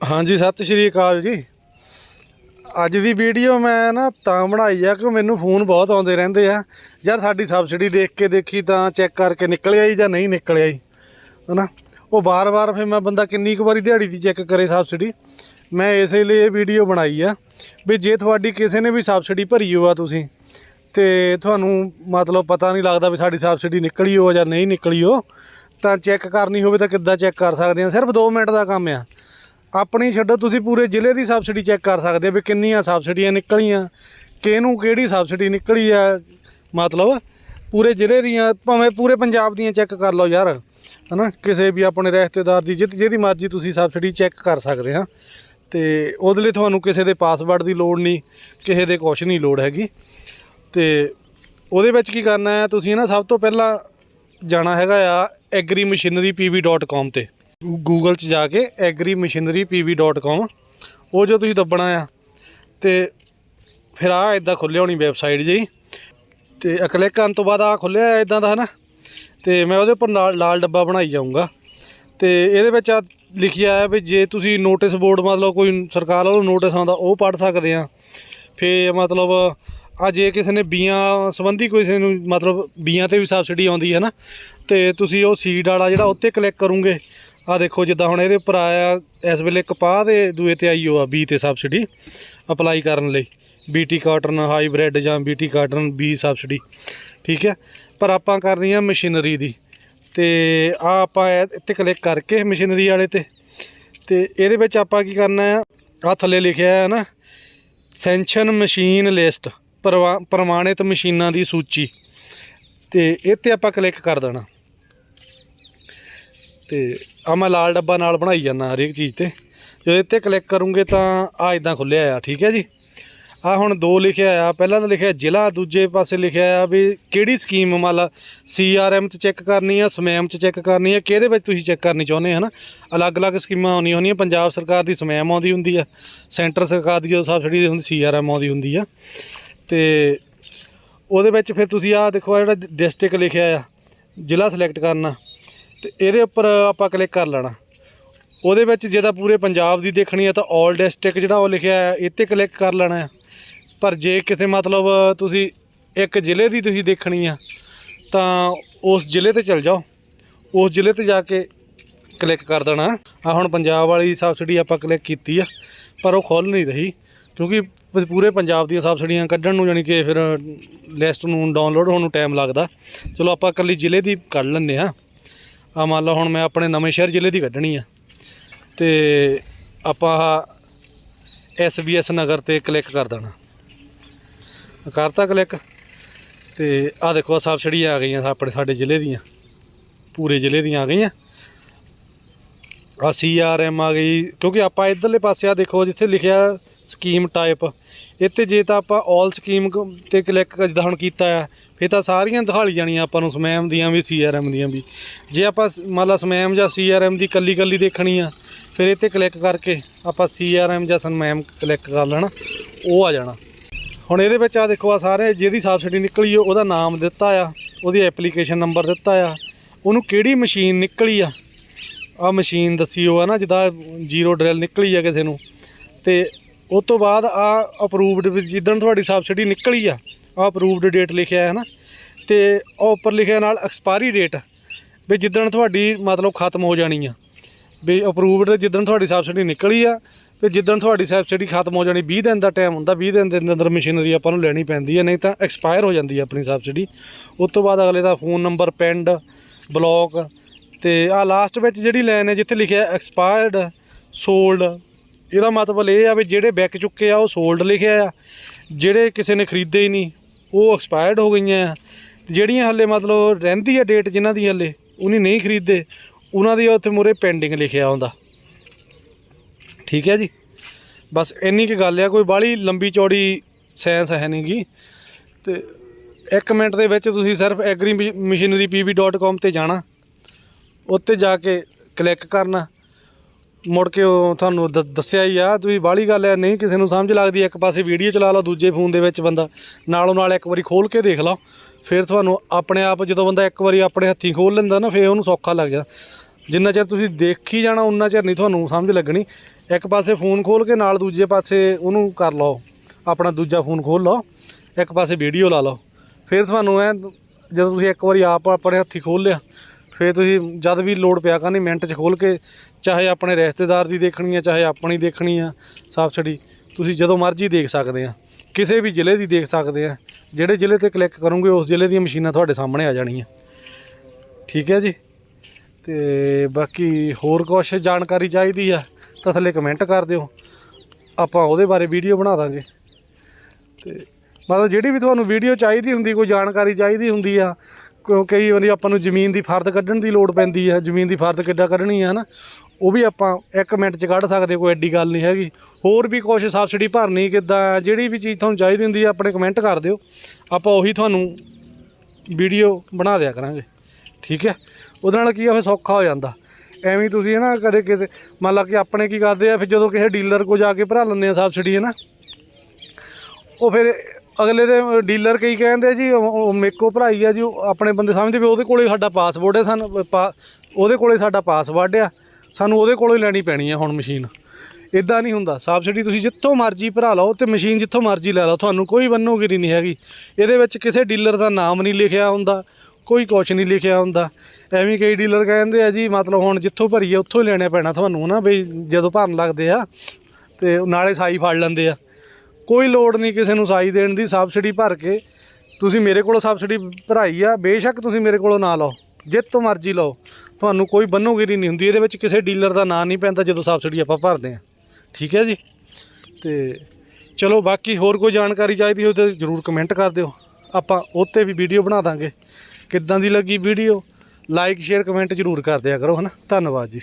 ਹਾਂਜੀ, ਸਤਿ ਸ਼੍ਰੀ ਅਕਾਲ ਜੀ। ਅੱਜ ਦੀ ਵੀਡੀਓ ਮੈਂ ਨਾ ਤਾਂ ਬਣਾਈ ਆ ਕਿ ਮੈਨੂੰ ਫੋਨ ਬਹੁਤ ਆਉਂਦੇ ਰਹਿੰਦੇ ਆ। ਯਾਰ ਸਾਡੀ ਸਬਸਿਡੀ ਦੇਖ ਕੇ ਦੇਖੀ ਤਾਂ ਚੈੱਕ ਕਰਕੇ ਨਿਕਲਿਆ ਹੀ ਜਾਂ ਨਹੀਂ ਨਿਕਲਿਆ ਹੀ, ਹਨਾ? ਉਹ ਬਾਰ-ਬਾਰ ਫਿਰ ਮੈਂ ਬੰਦਾ ਕਿੰਨੀ ਕੁ ਵਾਰੀ ਦਿਹਾੜੀ ਦੀ ਚੈੱਕ ਕਰੇ ਸਬਸਿਡੀ ਮੈਂ ਇਸੇ ਲਈ ਇਹ ਵੀਡੀਓ ਬਣਾਈ ਆ ਵੀ ਜੇ ਤੁਹਾਡੀ ਕਿਸੇ ਨੇ ਵੀ ਸਬਸਿਡੀ ਭਰੀ ਹੋਆ ਤੁਸੀਂ, ਤੇ ਤੁਹਾਨੂੰ ਮਤਲਬ ਪਤਾ ਨਹੀਂ ਲੱਗਦਾ ਵੀ ਸਾਡੀ ਸਬਸਿਡੀ ਨਿਕਲੀ ਹੋ ਜਾਂ ਨਹੀਂ ਨਿਕਲੀ ਹੋ ਤਾਂ ਚੈੱਕ ਕਰਨੀ ਹੋਵੇ ਤਾਂ ਕਿੱਦਾਂ ਚੈੱਕ ਕਰ ਸਕਦੇ ਆ? ਸਿਰਫ 2 ਮਿੰਟ ਦਾ ਕੰਮ ਆ। ਆਪਣੀ ਛੱਡੋ, ਤੁਸੀਂ ਪੂਰੇ ਜ਼ਿਲ੍ਹੇ ਦੀ ਸਬਸਿਡੀ ਚੈੱਕ ਕਰ ਸਕਦੇ ਵੀ ਕਿੰਨੀਆਂ ਸਬਸਿਡੀਆਂ ਨਿਕਲੀਆਂ, ਕਿਹਨੂੰ ਕਿਹੜੀ ਸਬਸਿਡੀ ਨਿਕਲੀ ਆ, ਮਤਲਬ ਪੂਰੇ ਜ਼ਿਲ੍ਹੇ ਦੀਆਂ, ਭਾਵੇਂ ਪੂਰੇ ਪੰਜਾਬ ਦੀਆਂ ਚੈੱਕ ਕਰ ਲਓ ਯਾਰ, ਹਨਾ? ਕਿਸੇ ਵੀ ਆਪਣੇ ਰਿਸ਼ਤੇਦਾਰ ਦੀ, ਜਿੱਤ ਜਿਹਦੀ ਮਰਜ਼ੀ ਤੁਸੀਂ ਸਬਸਿਡੀ ਚੈੱਕ ਕਰ ਸਕਦੇ ਆ। ਤੇ ਉਹਦੇ ਲਈ ਤੁਹਾਨੂੰ ਕਿਸੇ ਦੇ ਪਾਸਵਰਡ ਦੀ ਲੋੜ ਨਹੀਂ, ਕਿਸੇ ਦੇ ਕੁਛ ਨਹੀਂ ਲੋੜ ਹੈਗੀ। ਤੇ ਉਹਦੇ ਵਿੱਚ ਕੀ ਕਰਨਾ ਹੈ, ਤੁਸੀਂ ਨਾ ਸਭ ਤੋਂ ਪਹਿਲਾਂ ਜਾਣਾ ਹੈਗਾ ਆ agrimachinerypv.com ਤੇ। ਗੂਗਲ 'ਚ ਜਾ ਕੇ ਐਗਰੀ ਮਸ਼ੀਨਰੀ agrimachinerypv.com ਉਹ ਜੋ ਤੁਸੀਂ ਦੱਬਣਾ ਆ ਤੇ ਫਿਰ ਆ ਇਦਾਂ ਖੁੱਲਿਆ ਹੋਣੀ ਵੈਬਸਾਈਟ ਜੀ ਤੇ ਕਲਿੱਕ ਕਰਨ ਤੋਂ ਬਾਅਦ ਆ ਖੁੱਲਿਆ ਇਦਾਂ ਦਾ ਹਨਾ ਤੇ ਮੈਂ ਉਹਦੇ ਉੱਪਰ ਨਾਲ ਲਾਲ ਡੱਬਾ ਬਣਾਈ ਜਾਊਂਗਾ ਤੇ ਇਹਦੇ ਵਿੱਚ ਆ ਲਿਖਿਆ ਹੈ ਵੀ ਜੇ ਤੁਸੀਂ ਨੋਟਿਸ ਬੋਰਡ ਮਤਲਬ ਕੋਈ ਸਰਕਾਰ ਵੱਲੋਂ ਨੋਟਿਸ ਆਉਂਦਾ ਉਹ ਪੜ੍ਹ ਸਕਦੇ ਆ। ਫੇ ਮਤਲਬ ਆ ਜੇ ਕਿਸੇ ਨੇ ਬੀਆਂ ਸੰਬੰਧੀ ਕਿਸੇ ਨੂੰ ਮਤਲਬ ਬੀਆਂ ਤੇ ਵੀ ਸਬਸਿਡੀ ਆਉਂਦੀ ਹੈ ਨਾ ਤੇ ਤੁਸੀਂ ਉਹ ਸੀਡ ਵਾਲਾ ਜਿਹੜਾ ਉੱਤੇ ਕਲਿੱਕ ਕਰੋਗੇ ਆ ਦੇਖੋ ਜਿੱਦਾਂ ਹੁਣ ਇਹਦੇ ਉੱਪਰ ਆਇਆ ਇਸ ਵੇਲੇ ਕਪਾਹ ਦੇ ਦੂਏ ਤੇ ਆਈ ਹੋ ਆ ਬੀ ਤੇ ਸਬਸਿਡੀ ਅਪਲਾਈ ਕਰਨ ਲਈ। ਬੀਟੀ ਕਾਟਨ ਹਾਈਬ੍ਰਿਡ ਜਾਂ ਬੀਟੀ ਕਾਟਨ ਬੀ ਸਬਸਿਡੀ ਠੀਕ ਹੈ? ਪਰ ਆਪਾਂ ਕਰਨੀ ਆ ਮਸ਼ੀਨਰੀ ਦੀ। ਤੇ ਆ ਆਪਾਂ ਇਹ- ਇੱਥੇ ਕਲਿੱਕ ਕਰਕੇ ਮਸ਼ੀਨਰੀ ਵਾਲੇ ਤੇ। ਤੇ ਇਹਦੇ ਵਿੱਚ ਆਪਾਂ ਕੀ ਕਰਨਾ ਆ? ਆ ਥੱਲੇ ਲਿਖਿਆ ਹੈ ਨਾ ਸੈਂਸ਼ਨ ਮਸ਼ੀਨ ਲਿਸਟ ਪ੍ਰਵਾ- ਪ੍ਰਮਾਣਿਤ ਮਸ਼ੀਨਾਂ ਦੀ ਸੂਚੀ। ਤੇ ਇਹ ਤੇ ਆਪਾਂ ਕਲਿੱਕ ਕਰ ਦੇਣਾ। ਤੇ ਆ ਮੈਂ ਲਾਲ ਡੱਬਾ ਨਾਲ ਬਣਾਈ ਜਾਂਦਾ ਹਰੇਕ ਚੀਜ਼ ਤੇ। ਜਦੋਂ ਇੱਥੇ ਕਲਿੱਕ ਕਰੂੰਗੇ ਤਾਂ ਆ ਇਦਾਂ ਖੁੱਲਿਆ ਆ, ਠੀਕ ਹੈ ਜੀ? ਆ ਹੁਣ ਦੋ ਲਿਖਿਆ ਆ। ਪਹਿਲਾਂ ਤਾਂ ਲਿਖਿਆ ਜ਼ਿਲ੍ਹਾ, ਦੂਜੇ ਪਾਸੇ ਲਿਖਿਆ ਆ ਵੀ ਕਿਹੜੀ ਸਕੀਮ ਮੰਨ ਲਾ ਸੀਆਰਐਮ ਚ ਚੈੱਕ ਕਰਨੀ ਆ, ਸਮੈਮ ਚ ਚੈੱਕ ਕਰਨੀ ਆ, ਕਿਹਦੇ ਵਿੱਚ ਤੁਸੀਂ ਚੈੱਕ ਕਰਨੀ ਚਾਹੁੰਦੇ ਹਨ? ਅਲੱਗ-ਅਲੱਗ ਸਕੀਮਾਂ ਆਉਂਦੀਆਂ ਹੁੰਦੀਆਂ, ਪੰਜਾਬ ਸਰਕਾਰ ਦੀ ਸਮੈਮ ਆਉਂਦੀ ਹੁੰਦੀ ਆ, ਸੈਂਟਰ ਸਰਕਾਰ ਦੀ ਜੋ ਸਬਸਿਡੀ ਹੁੰਦੀ ਸੀਆਰਐਮ ਆਉਂਦੀ ਹੁੰਦੀ ਆ। ਤੇ ਉਹਦੇ ਵਿੱਚ ਫਿਰ ਤੁਸੀਂ ਆ ਦੇਖੋ ਆ ਜਿਹੜਾ ਡਿਸਟ੍ਰਿਕਟ ਲਿਖਿਆ ਆ, ਜ਼ਿਲ੍ਹਾ ਸਿਲੈਕਟ ਕਰਨਾ। ਤੇ ਇਹਦੇ ਉੱਪਰ ਆਪਾਂ ਕਲਿੱਕ ਕਰ ਲੈਣਾ। ਉਹਦੇ ਵਿੱਚ ਜੇ ਤਾਂ ਪੂਰੇ ਪੰਜਾਬ ਦੀ ਦੇਖਣੀ ਆ ਤਾਂ 올 ਡਿਸਟ੍ਰਿਕਟ ਜਿਹੜਾ ਉਹ ਲਿਖਿਆ ਹੈ ਇਹ 'ਤੇ ਕਲਿੱਕ ਕਰ ਲੈਣਾ ਆ ਪਰ ਜੇ ਕਿਸੇ ਮਤਲਬ ਤੁਸੀਂ ਇੱਕ ਜ਼ਿਲ੍ਹੇ ਦੀ ਤੁਸੀਂ ਦੇਖਣੀ ਆ ਤਾਂ ਉਸ ਜ਼ਿਲ੍ਹੇ ਤੇ ਚਲ ਜਾਓ। ਉਸ ਜ਼ਿਲ੍ਹੇ ਤੇ ਜਾ ਕੇ ਕਲਿੱਕ ਕਰ ਦੇਣਾ। ਆ ਹੁਣ ਪੰਜਾਬ ਵਾਲੀ ਸਬਸਿਡੀ ਆਪਾਂ ਕਲਿੱਕ ਕੀਤੀ ਆ, ਪਰ ਉਹ ਖੁੱਲ ਨਹੀਂ ਰਹੀ। ਕਿਉਂਕਿ ਪੂਰੇ ਪੰਜਾਬ ਦੀਆਂ ਸਬਸਿਡੀਆਂ ਕੱਢਣ ਨੂੰ ਜਾਣੀ ਕਿ ਫਿਰ ਲਿਸਟ ਨੂੰ ਡਾਊਨਲੋਡ ਹੋਣ ਨੂੰ ਟਾਈਮ ਲੱਗਦਾ। ਚਲੋ ਆਪਾਂ ਇਕੱਲੀ ਜ਼ਿਲ੍ਹੇ ਦੀ ਕੱਢ ਲੈਂਦੇ ਆ ਆ ਮੰਨ ਲਓ ਹੁਣ ਮੈਂ ਆਪਣੇ ਨਵੇਂ ਸ਼ਹਿਰ ਜ਼ਿਲ੍ਹੇ ਦੀ ਕੱਢਣੀ ਆ ਤੇ ਆਪਾਂ ਆਹ ਐਸਬੀਐਸ ਨਗਰ ਤੇ ਕਲਿੱਕ ਕਰ ਦੇਣਾ। ਕਰਤਾ ਕਲਿੱਕ ਤੇ ਆ ਦੇਖੋ ਆਹ ਸਬਸਿਡੀਆਂ ਆ ਗਈਆਂ ਆਪਣੇ ਸਾਡੇ ਜ਼ਿਲ੍ਹੇ ਦੀਆਂ, ਪੂਰੇ ਜ਼ਿਲ੍ਹੇ ਦੀਆਂ ਆ ਗਈਆਂ। ਆ ਸੀਆਰਐਮ ਆ ਗਈ। ਕਿਉਂਕਿ ਆਪਾਂ ਇਧਰਲੇ ਪਾਸੇ ਆ ਦੇਖੋ, ਜਿੱਥੇ ਲਿਖਿਆ ਸਕੀਮ ਟਾਈਪ ਇੱਥੇ ਜੇ ਤਾਂ ਆਪਾਂ 올 ਸਕੀਮ ਤੇ ਕਲਿੱਕ ਜਿੱਦਾਂ ਹੁਣ ਕੀਤਾ ਆ, ਫਿਰ ਤਾਂ ਸਾਰੀਆਂ ਦਿਖਾਲੀ ਜਾਣੀਆਂ ਆਪਾਂ ਨੂੰ ਸਮੈਮ ਦੀਆਂ ਵੀ ਸੀਆਰਐਮ ਦੀਆਂ ਵੀ। ਜੇ ਆਪਾਂ ਮੰਨ ਲਾ ਸਮੈਮ ਜਾਂ ਸੀਆਰਐਮ ਦੀ ਕੱਲੀ ਕੱਲੀ ਦੇਖਣੀ ਆ, ਫਿਰ ਇੱਥੇ ਕਲਿੱਕ ਕਰਕੇ ਆਪਾਂ ਸੀਆਰਐਮ ਜਾਂ ਸਮੈਮ ਕਲਿੱਕ ਕਰ ਲੈਣਾ, ਉਹ ਆ ਜਾਣਾ। ਹੁਣ ਇਹਦੇ ਵਿੱਚ ਆ ਦੇਖੋ, ਆ ਸਾਰੇ ਜਿਹਦੀ ਸਬਸਿਡੀ ਨਿਕਲੀ ਉਹਦਾ ਨਾਮ ਦਿੱਤਾ ਆ, ਉਹਦੀ ਐਪਲੀਕੇਸ਼ਨ ਨੰਬਰ ਦਿੱਤਾ ਆ, ਉਹਨੂੰ ਕਿਹੜੀ ਮਸ਼ੀਨ ਨਿਕਲੀ ਆ ਆ ਮਸ਼ੀਨ ਦੱਸਿਓ ਆ ਨਾ, ਜਿੱਦਾਂ ਜ਼ੀਰੋ ਡਰਿਲ ਨਿਕਲੀ ਆ ਕਿਸੇ ਨੂੰ। ਤੇ ਉਸ ਤੋਂ ਬਾਅਦ ਆ ਅਪਰੂਵਡ ਜਿੱਦਣ ਤੁਹਾਡੀ ਸਬਸਿਡੀ ਨਿਕਲੀ ਆ ਆ ਅਪਰੂਵਡ ਡੇਟ ਲਿਖਿਆ ਹੈ ਨਾ, ਤੇ ਉਹ ਉੱਪਰ ਲਿਖਿਆ ਨਾਲ ਐਕਸਪਾਇਰੀ ਡੇਟ ਵੀ ਜਿੱਦਣ ਤੁਹਾਡੀ ਮਤਲਬ ਖਤਮ ਹੋ ਜਾਣੀ ਆ। ਵੀ ਅਪਰੂਵਡ ਜਿੱਦਣ ਤੁਹਾਡੀ ਸਬਸਿਡੀ ਨਿਕਲੀ ਆ ਤੇ ਜਿੱਦਣ ਤੁਹਾਡੀ ਸਬਸਿਡੀ ਖਤਮ ਹੋ ਜਾਣੀ 20 ਦਿਨ ਦਾ ਟਾਈਮ ਹੁੰਦਾ 20 ਦਿਨ ਦੇ ਅੰਦਰ ਮਸ਼ੀਨਰੀ ਆਪਾਂ ਨੂੰ ਲੈਣੀ ਪੈਂਦੀ ਹੈ ਨਹੀਂ ਤਾਂ ਐਕਸਪਾਇਰ ਹੋ ਜਾਂਦੀ ਹੈ ਆਪਣੀ ਸਬਸਿਡੀ। ਉਸ ਤੋਂ ਬਾਅਦ ਅਗਲੇ ਦਾ ਫੋਨ ਨੰਬਰ ਪਿੰਡ ਬਲੌਕ ਤੇ ਆ ਲਾਸਟ ਵਿੱਚ ਜਿਹੜੀ ਲਾਈਨ ਹੈ ਜਿੱਥੇ ਲਿਖਿਆ ਐਕਸਪਾਇਰਡ ਸੋਲਡ ਇਹਦਾ ਮਤਲਬ ਇਹ ਆ ਵੀ ਜਿਹੜੇ ਵਿਕ ਚੁੱਕੇ ਆ, ਉਹ ਸੋਲਡ ਲਿਖਿਆ ਆ। ਜਿਹੜੇ ਕਿਸੇ ਨੇ ਖਰੀਦੇ ਹੀ ਨਹੀਂ, ਉਹ ਐਕਸਪਾਇਰਡ ਹੋ ਗਈਆਂ ਆ। ਤੇ ਜਿਹੜੀਆਂ ਹੱਲੇ ਮਤਲਬ ਰਹਿੰਦੀ ਆ ਡੇਟ ਜਿਨ੍ਹਾਂ ਦੀ ਹੱਲੇ, ਉਹਨੇ ਨਹੀਂ ਖਰੀਦੇ, ਉਹਨਾਂ ਦੀ ਉੱਥੇ ਮੂਰੇ ਪੈਂਡਿੰਗ ਲਿਖਿਆ ਹੁੰਦਾ। ਠੀਕ ਹੈ ਜੀ? ਬਸ ਇੰਨੀ ਕੁ ਗੱਲ ਆ, ਕੋਈ ਬਾਹਲੀ ਲੰਬੀ ਚੌੜੀ ਸਾਇੰਸ ਹੈ ਨਹੀਂਗੀ ਤੇ 1 ਮਿੰਟ ਦੇ ਵਿੱਚ ਤੁਸੀਂ ਸਿਰਫ ਐਗਰੀ ਮਸ਼ੀਨਰੀ ਪੀਵੀ.com ਤੇ ਜਾਣਾ। ਉੱਤੇ ਜਾ ਕੇ ਕਲਿੱਕ ਕਰਨਾ। ਮੁੜ ਕੇ ਉਹ ਤੁਹਾਨੂੰ ਦ- ਦੱਸਿਆ ਹੀ ਆ, ਤੁਸੀਂ ਬਾਹਲੀ ਗੱਲ ਹੈ ਨਹੀਂ ਕਿਸੇ ਨੂੰ ਸਮਝ ਲੱਗਦੀ, ਇੱਕ ਪਾਸੇ ਵੀਡੀਓ ਚਲਾ ਲਓ, ਦੂਜੇ ਫੋਨ ਦੇ ਵਿੱਚ ਬੰਦਾ ਨਾਲੋਂ ਨਾਲ ਇੱਕ ਵਾਰੀ ਖੋਲ ਕੇ ਦੇਖ ਲਓ ਫਿਰ ਤੁਹਾਨੂੰ ਆਪਣੇ ਆਪ ਜਦੋਂ ਬੰਦਾ ਇੱਕ ਵਾਰੀ ਆਪਣੇ ਹੱਥੀਂ ਖੋਲ ਲੈਂਦਾ ਨਾ, ਫਿਰ ਉਹਨੂੰ ਸੌਖਾ ਲੱਗ ਜਾਂਦਾ। ਜਿੰਨਾ ਚਿਰ ਤੁਸੀਂ ਦੇਖੀ ਜਾਣਾ, ਉਨਾ ਚਿਰ ਨਹੀਂ ਤੁਹਾਨੂੰ ਸਮਝ ਲੱਗਣੀ। ਇੱਕ ਪਾਸੇ ਫੋਨ ਖੋਲ ਕੇ ਨਾਲ ਦੂਜੇ ਪਾਸੇ ਉਹਨੂੰ ਕਰ ਲਓ। ਆਪਣਾ ਦੂਜਾ ਫੋਨ ਖੋਲ ਲਓ, ਇੱਕ ਪਾਸੇ ਵੀਡੀਓ ਲਾ ਲਓ। ਫਿਰ ਤੁਹਾਨੂੰ ਐ ਜਦੋਂ ਤੁਸੀਂ ਇੱਕ ਵਾਰੀ ਆਪ ਆਪਣੇ ਹੱਥੀਂ ਖੋਲ ਲਿਆ ਫਿਰ ਤੁਸੀਂ ਜਦ ਵੀ ਲੋਡ ਪਿਆ ਕਰਨੀ ਮਿੰਟ 'ਚ ਖੋਲ ਕੇ, ਚਾਹੇ ਆਪਣੇ ਰਿਸ਼ਤੇਦਾਰ ਦੀ ਦੇਖਣੀ ਆ, ਚਾਹੇ ਆਪਣੀ ਦੇਖਣੀ ਆ ਸਬਸਿਡੀ ਤੁਸੀਂ ਜਦੋਂ ਮਰਜ਼ੀ ਦੇਖ ਸਕਦੇ ਆ। ਕਿਸੇ ਵੀ ਜ਼ਿਲ੍ਹੇ ਦੀ ਦੇਖ ਸਕਦੇ ਆ। ਜਿਹੜੇ ਜ਼ਿਲ੍ਹੇ ਤੇ ਕਲਿੱਕ ਕਰੋਗੇ, ਉਸ ਜ਼ਿਲ੍ਹੇ ਦੀਆਂ ਮਸ਼ੀਨਾਂ ਤੁਹਾਡੇ ਸਾਹਮਣੇ ਆ ਜਾਣੀਆਂ। ਠੀਕ ਹੈ ਜੀ? ਤੇ ਬਾਕੀ ਹੋਰ ਕੁਛ ਜਾਣਕਾਰੀ ਚਾਹੀਦੀ ਆ, ਤਾਂ ਥੱਲੇ ਕਮੈਂਟ ਕਰ ਦਿਓ। ਆਪਾਂ ਉਹਦੇ ਬਾਰੇ ਵੀਡੀਓ ਬਣਾ ਦਾਂਗੇ। ਤੇ ਮਤਲਬ ਜਿਹੜੀ ਵੀ ਤੁਹਾਨੂੰ ਵੀਡੀਓ ਚਾਹੀਦੀ ਹੁੰਦੀ, ਕੋਈ ਜਾਣਕਾਰੀ ਚਾਹੀਦੀ ਹੁੰਦੀ ਆ ਕਿਉਂ ਕਈ ਵਾਰੀ ਆਪਾਂ ਨੂੰ ਜ਼ਮੀਨ ਦੀ ਫਰਦ ਕੱਢਣ ਦੀ ਲੋੜ ਪੈਂਦੀ ਆ ਜ਼ਮੀਨ ਦੀ ਫਰਦ ਕਿੱਦਾਂ ਕੱਢਣੀ ਹੈ ਹਨਾ, ਉਹ ਵੀ ਆਪਾਂ ਇੱਕ ਮਿੰਟ 'ਚ ਕੱਢ ਸਕਦੇ ਕੋਈ ਐਡੀ ਗੱਲ ਨਹੀਂ ਹੈਗੀ। ਹੋਰ ਵੀ ਕੁਛ ਸਬਸਿਡੀ ਭਰਨੀ ਕਿੱਦਾਂ ਜਿਹੜੀ ਵੀ ਚੀਜ਼ ਤੁਹਾਨੂੰ ਚਾਹੀਦੀ ਹੁੰਦੀ ਆ ਆਪਣੇ ਕਮੈਂਟ ਕਰ ਦਿਓ। ਆਪਾਂ ਉਹੀ ਤੁਹਾਨੂੰ ਵੀਡੀਓ ਬਣਾ ਦਿਆ ਕਰਾਂਗੇ, ਠੀਕ ਹੈ? ਉਹਦੇ ਨਾਲ ਕੀ ਆ, ਫਿਰ ਸੌਖਾ ਹੋ ਜਾਂਦਾ। ਐਵੇਂ ਤੁਸੀਂ ਹੈ ਨਾ ਕਦੇ ਕਿਸੇ, ਮੰਨ ਲਾ ਕਿ ਆਪਣੇ ਕੀ ਕਰਦੇ ਆ, ਫਿਰ ਜਦੋਂ ਕਿਸੇ ਡੀਲਰ ਕੋ ਜਾ ਕੇ ਭਰਾ ਲੈਂਦੇ ਆ ਸਬਸਿਡੀ ਹੈ ਨਾ ਉਹ ਫਿਰ ਅਗਲੇ ਦੇ ਡੀਲਰ ਕਈ ਕਹਿੰਦੇ ਜੀ ਮੇਕੋ ਭਰਾਈ ਆ ਜੀ, ਉਹ ਆਪਣੇ ਬੰਦੇ ਸਮਝਦੇ ਵੀ ਉਹਦੇ ਕੋਲੇ ਸਾਡਾ ਪਾਸਪੋਰਟ ਹੈ ਸਾਨੂੰ ਪਾ- ਉਹਦੇ ਕੋਲੇ ਸਾਡਾ ਪਾਸਵਰਡ ਆ, ਸਾਨੂੰ ਉਹਦੇ ਕੋਲੋਂ ਹੀ ਲੈਣੀ ਪੈਣੀ ਆ ਹੁਣ ਮਸ਼ੀਨ ਇਦਾਂ ਨਹੀਂ ਹੁੰਦਾ ਸਬਸਿਡੀ ਤੁਸੀਂ ਜਿੱਥੋਂ ਮਰਜ਼ੀ ਭਰਾ ਲਓ, ਤੇ ਮਸ਼ੀਨ ਜਿੱਥੋਂ ਮਰਜ਼ੀ ਲੈ ਲਓ, ਤੁਹਾਨੂੰ ਕੋਈ ਬੰਨੋਗਿਰੀ ਨਹੀਂ ਹੈਗੀ। ਇਹਦੇ ਵਿੱਚ ਕਿਸੇ ਡੀਲਰ ਦਾ ਨਾਮ ਨਹੀਂ ਲਿਖਿਆ ਹੁੰਦਾ, ਕੋਈ ਕੁਛ ਨਹੀਂ ਲਿਖਿਆ ਹੁੰਦਾ। ਐਵੇਂ ਕਈ ਡੀਲਰ ਕਹਿੰਦੇ ਆ ਜੀ, ਮਤਲਬ ਹੁਣ ਜਿੱਥੋਂ ਭਰੀਏ, ਉੱਥੋਂ ਹੀ ਲੈਣਾ ਪੈਣਾ ਤੁਹਾਨੂੰ ਨਾ ਬਈ ਜਦੋਂ ਭਰਨ ਲੱਗਦੇ ਆ, ਤੇ ਨਾਲੇ ਸਾਈ ਫੜ ਲੈਂਦੇ ਆ। ਕੋਈ ਲੋੜ ਨਹੀਂ ਕਿਸੇ ਨੂੰ ਸਾਈ ਦੇਣ ਦੀ, ਸਬਸਿਡੀ ਭਰ ਕੇ। ਤੁਸੀਂ ਮੇਰੇ ਕੋਲੋਂ ਸਬਸਿਡੀ ਭਰਾਈ ਆ, ਬੇਸ਼ੱਕ ਤੁਸੀਂ ਮੇਰੇ ਕੋਲੋਂ ਨਾ ਲਓ, ਜਿੱਤ ਤੋਂ ਮਰਜ਼ੀ ਲਓ। ਤੁਹਾਨੂੰ ਕੋਈ ਬੰਨੋਗਿਰੀ ਨਹੀਂ ਹੁੰਦੀ, ਇਹਦੇ ਵਿੱਚ ਕਿਸੇ ਡੀਲਰ ਦਾ ਨਾਂ ਨਹੀਂ ਪੈਂਦਾ ਜਦੋਂ ਸਬਸਿਡੀ ਆਪਾਂ ਭਰਦੇ ਆ ਠੀਕ ਹੈ ਜੀ? ਤੇ ਚਲੋ, ਬਾਕੀ ਹੋਰ ਕੋਈ ਜਾਣਕਾਰੀ ਚਾਹੀਦੀ ਹੋਵੇ ਤਾਂ ਜਰੂਰ ਕਮੈਂਟ ਕਰ ਦਿਓ। ਆਪਾਂ ਉਹ 'ਤੇ ਵੀ ਵੀਡੀਓ ਬਣਾ ਦਾਂਗੇ। ਕਿੱਦਾਂ ਦੀ ਲੱਗੀ ਵੀਡੀਓ ਲਾਈਕ ਸ਼ੇਅਰ ਕਮੈਂਟ ਜਰੂਰ ਕਰ ਦਿਆ ਕਰੋ, ਹਨਾ? ਧੰਨਵਾਦ ਜੀ।